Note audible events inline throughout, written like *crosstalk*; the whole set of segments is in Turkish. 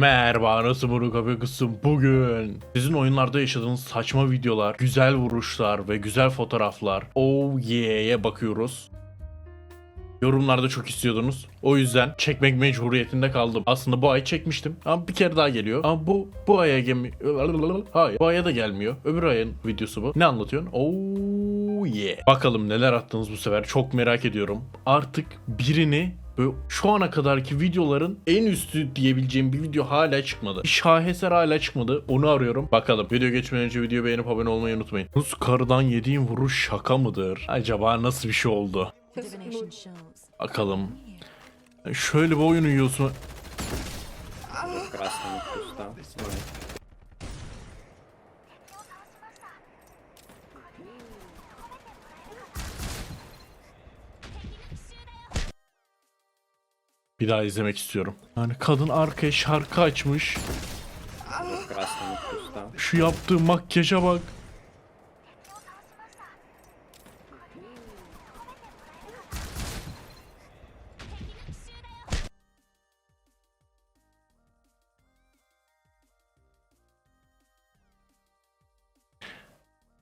Merhaba nasıl bunu kapı kızım bugün sizin oyunlarda yaşadığınız saçma videolar, güzel vuruşlar ve güzel fotoğraflar oh yeah'ye bakıyoruz. Yorumlarda çok istiyordunuz. O yüzden çekmek mecburiyetinde kaldım. Aslında bu ay çekmiştim ama bir kere daha geliyor. Ama bu bu aya gemi... Hayır bu aya da gelmiyor. Öbür ayın videosu bu. Ne anlatıyorsun? Oh yeah. Bakalım neler attınız bu sefer. Çok merak ediyorum. Artık birini Böyle şu ana kadarki videoların en üstü diyebileceğim bir video hala çıkmadı. Bir şaheser hala çıkmadı. Onu arıyorum. Bakalım. Video geçmeden önce videoyu beğenip abone olmayı unutmayın. Rus karıdan yediğim vuruş şaka mıdır? Acaba nasıl bir şey oldu? Divination shows. Bakalım. Şöyle bir oyun uyuyorsun. Красного куста. Bir daha izlemek istiyorum. Yani kadın arkaya şarkı açmış. Şu yaptığı makyaja bak.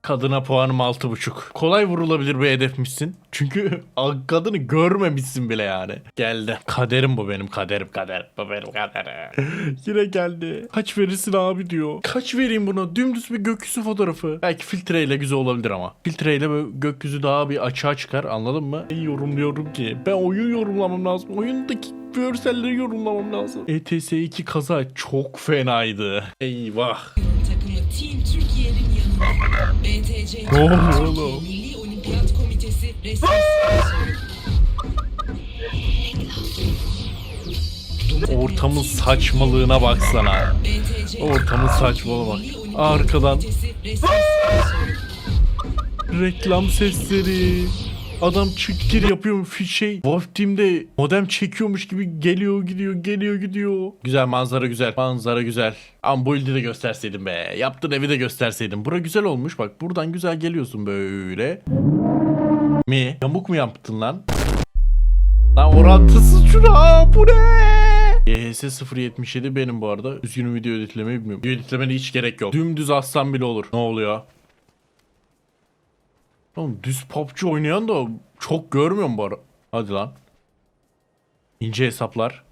Kadına puanım 6.5. Kolay vurulabilir bir hedefmişsin. Çünkü *laughs* kadını görmemişsin bile yani. Geldi. Kaderim bu benim kaderim kader. Bu benim kaderim. *laughs* Yine geldi. Kaç verirsin abi diyor. Kaç vereyim buna? Dümdüz bir gökyüzü fotoğrafı. Belki filtreyle güzel olabilir ama. Filtreyle böyle gökyüzü daha bir açığa çıkar anladın mı? İyi yorumluyorum ki. Ben oyun yorumlamam lazım. Oyundaki görselleri yorumlamam lazım. ETS 2 kaza çok fenaydı. Eyvah. takımı Team yanında. BTC Ne oluyor oğlum? Milli Olimpiyat Komitesi. Ortamın saçmalığına baksana. Ortamın saçmalığı bak. Arkadan reklam sesleri. Adam çık gir yapıyor şey. Wolf Team'de modem çekiyormuş gibi geliyor gidiyor geliyor gidiyor. Güzel manzara güzel. Manzara güzel. Ama bu ilde de gösterseydim be. Yaptığın evi de gösterseydim. Bura güzel olmuş bak. Buradan güzel geliyorsun böyle. Mi? Yamuk mu yaptın lan? Lan orantısız şuna. Bu ne? YHS 077 benim bu arada. Üzgünüm video editlemeyi bilmiyorum. Video editlemene hiç gerek yok. Dümdüz assam bile olur. Ne oluyor? Oğlum düz PUBG oynayan da çok görmüyorum bu. Hadi lan. İnce hesaplar.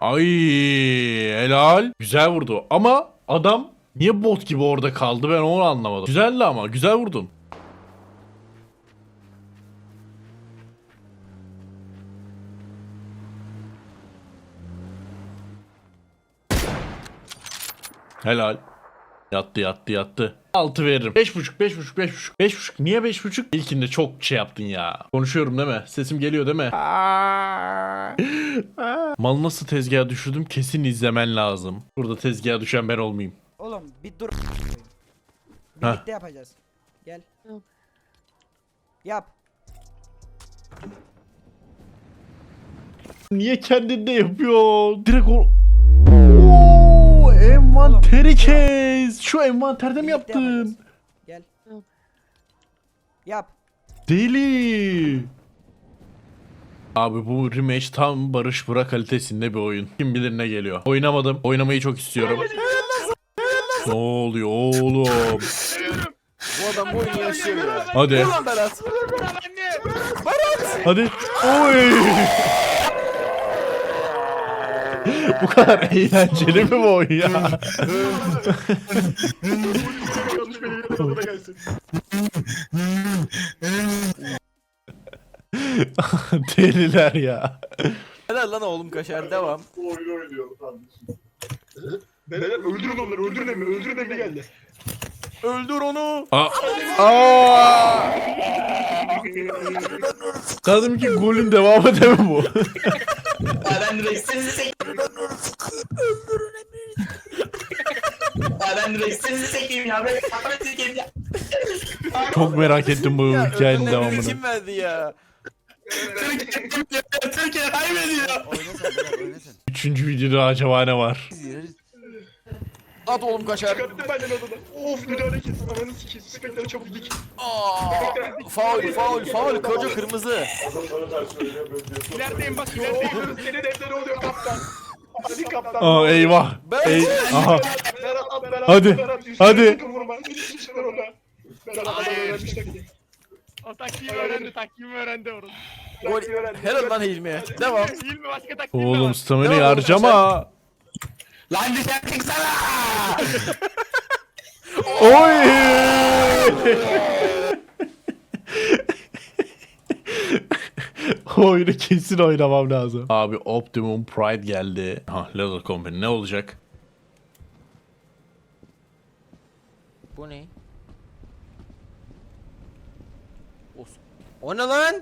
Ay helal. Güzel vurdu ama adam niye bot gibi orada kaldı ben onu anlamadım. Güzeldi ama güzel vurdun. Helal. Yattı yattı yattı. 6 veririm. 5.5 5.5 5.5 5.5 niye 5.5? İlkinde çok şey yaptın ya. Konuşuyorum değil mi? Sesim geliyor değil mi? Mal nasıl tezgaha düşürdüm kesin izlemen lazım. Burada tezgaha düşen ben olmayayım. Oğlum bir dur. Birlikte yapacağız. Gel. Yap. Niye kendinde yapıyor? Direkt o... Oo, envanteri kes. Şu envanterde mi yaptın? Gel. Yap. Deli. Abi bu rematch tam Barış Bura kalitesinde bir oyun. Kim bilir ne geliyor. Oynamadım. Oynamayı çok istiyorum. ne oluyor oğlum? Bu adam bu oyunu yaşıyor ya. Hadi. Hadi. Oy. Bu kadar eğlenceli mi bu oyun ya? *laughs* Deliler ya. Helal lan oğlum kaşar devam. Beyler öldürün onları öldürün emmi öldürün emmi geldi. Öldür onu. Aa. Aa. Sanırım ki golün devamı değil mi bu? Ben direkt sizi sek... ben direkt sizi sekeyim ya. Ben ben sekeyim ya. Çok merak ettim bu hikayenin Öldürün devamını. kim verdi ya? Türkiye kaybediyor. Oyna sen Berat oyna sen. Üçüncü videoda acaba ne var? At oğlum kaşar. Çıkarttım benden odadan. Of müdahale kes. Ananı sikeyim. Spektre çabuk dik. Aa, faul faul faul koca kırmızı. İlerideyim bak ilerideyim. Senin evde ne oluyor kaptan? Hadi kaptan. Aa eyvah. Ben- Ey aha. Berat at Berat. Hadi, Berat, hadi. sakın Vurma. Ona. Berat adam taktiği. O öğrendi, taktiğimi öğrendi orada. Gol. Taktiği öğrendi. Helal lan Hilmi. Devam. Değil mi başka taktiğim de Oğlum var. stamina'yı Devam harcama. Lan dışarı çıksana. Oy! *laughs* *laughs* Oyunu kesin oynamam lazım. Abi Optimum Pride geldi. Ha Leather Company ne olacak? Bu ne? O ne lan?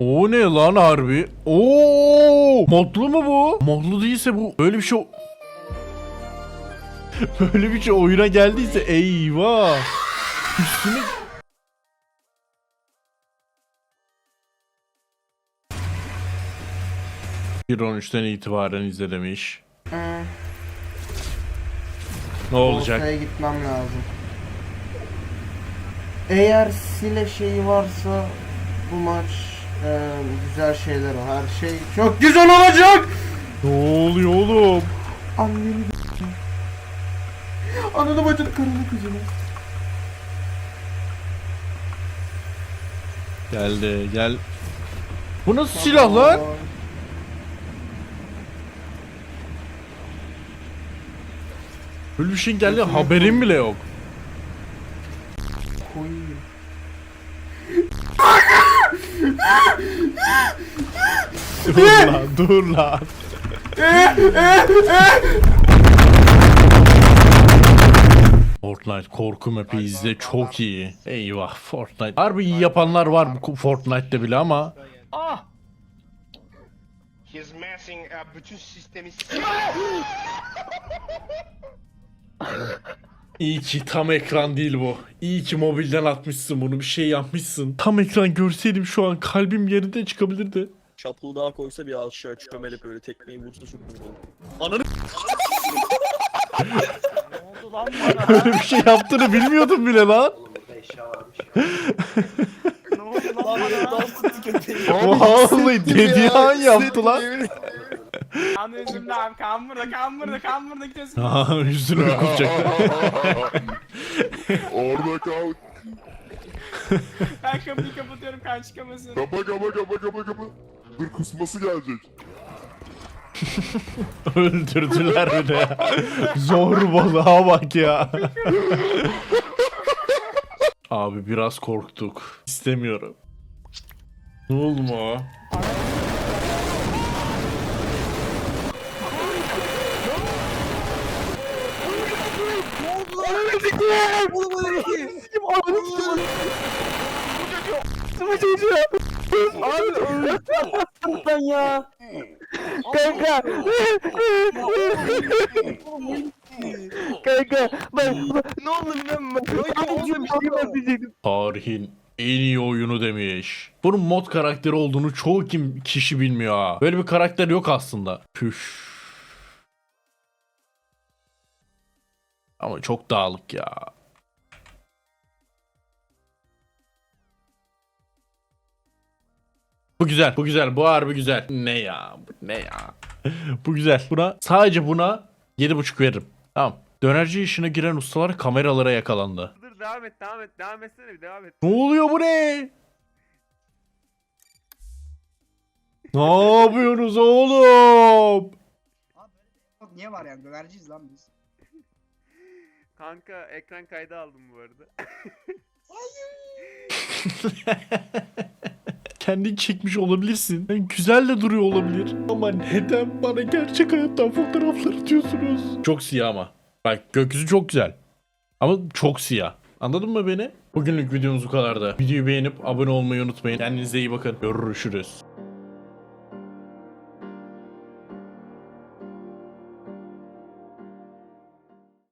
O ne lan harbi? Oo! Modlu mu bu? Modlu değilse bu böyle bir şey *laughs* Böyle bir şey oyuna geldiyse eyvah. Üstüne Bir 13'ten itibaren izle demiş. Ne olacak? Ortaya gitmem lazım. Eğer Sile şeyi varsa bu maç e, güzel şeyler o. Her şey çok güzel olacak. Ne oluyor oğlum? Anneni Ananı bacını karını kızını. Geldi gel. Bu nasıl silah lan? Böyle bir şeyin geldi haberim bile yok. Koy. Dur lan dur lan. Fortnite korku map'i izle çok iyi. Eyvah Fortnite. Harbi iyi yapanlar var bu Fortnite'te bile ama. Ah! He's messing up bütün sistemi. *laughs* İyi ki tam ekran değil bu. İyi ki mobilden atmışsın bunu bir şey yapmışsın. Tam ekran görseydim şu an kalbim yerinden çıkabilirdi. Çapılı daha koysa bir aşağı çömele böyle tekmeyi vursa çok mutlu olur. Ananı Ne oldu lan bana? Böyle bir şey yaptığını bilmiyordum bile lan. ne oldu lan bana? Vallahi dediği an yaptı lan. Kan yüzümde abi, kan burada, kan burada, kan burada kesin. Aa yüzünü *laughs* kusacak. Orada kal. Ben kapıyı kapatıyorum, kan çıkamasın. Kapa kapa kapa kapa kapa. Dur kusması gelecek. *laughs* Öldürdüler bir de ya. Zor balığa bak ya. *laughs* Abi biraz korktuk. İstemiyorum. Ne oldu mu? Ben ya. Kanka. Kanka ben ne oldu ben ben bir şey var diyecektim. Tarihin en iyi oyunu demiş. Bunun mod karakteri olduğunu çoğu kim kişi bilmiyor ha. Böyle bir karakter yok aslında. Püş. Ama çok dağılık ya. Bu güzel, bu güzel, bu harbi güzel. Ne ya, bu ne ya. *laughs* bu güzel. Buna, sadece buna 7.5 veririm. Tamam. Dönerci işine giren ustalar kameralara yakalandı. Dur devam et, devam et, devam etsene bir devam et. Ne oluyor bu ne? *laughs* ne yapıyorsunuz oğlum? Niye var yani dönerciyiz lan biz. Kanka ekran kaydı aldım bu arada. *laughs* Kendin çekmiş olabilirsin. Yani güzel de duruyor olabilir. Ama neden bana gerçek hayattan fotoğraflar atıyorsunuz? Çok siyah ama. Bak gökyüzü çok güzel. Ama çok siyah. Anladın mı beni? Bugünlük videomuz bu kadardı. Videoyu beğenip abone olmayı unutmayın. Kendinize iyi bakın. Görüşürüz.